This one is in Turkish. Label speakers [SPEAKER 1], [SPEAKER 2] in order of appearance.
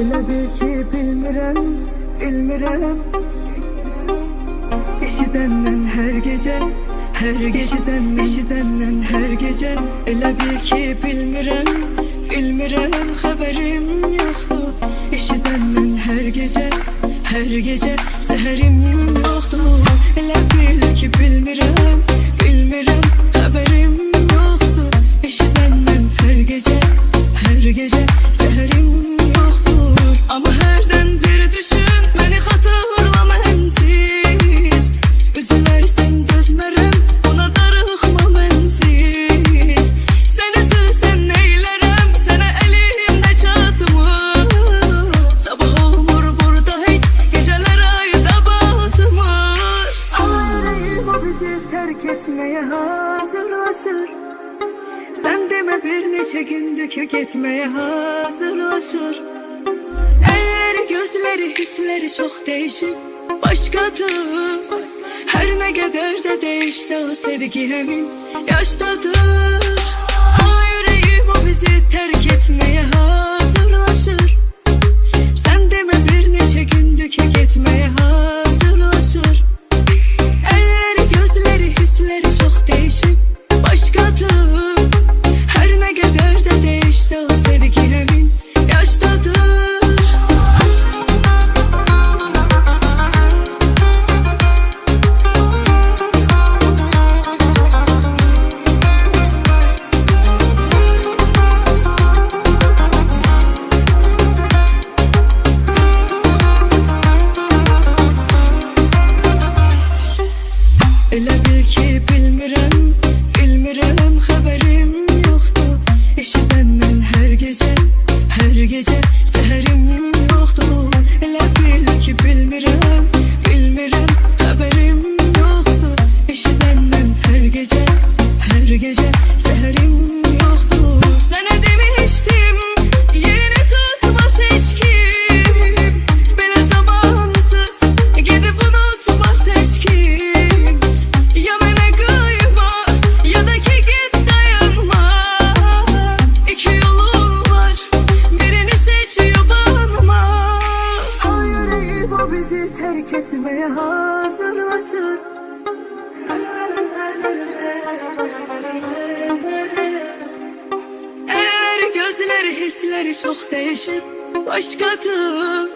[SPEAKER 1] Elə bil ki, bilmirəm, bilmirəm Eşidəndən hər gecə Hər gecədən, eşidəndən hər gecə Elə bil ki, bilmirəm, bilmirəm Xəbərim yoxdur Eşidəndən hər gecə, hər gecə Səhərim yoxdur bir neçe gündür kök etmeye hazırlaşır Elleri gözleri hisleri çok değişip başkadır Her ne kadar da değişse o sevgi hemin yaştadır. O yüreğim o bizi terk etmeye hazırlaşır. gitmeye hazırlaşır Eğer gözleri hisleri çok değişir Başka tür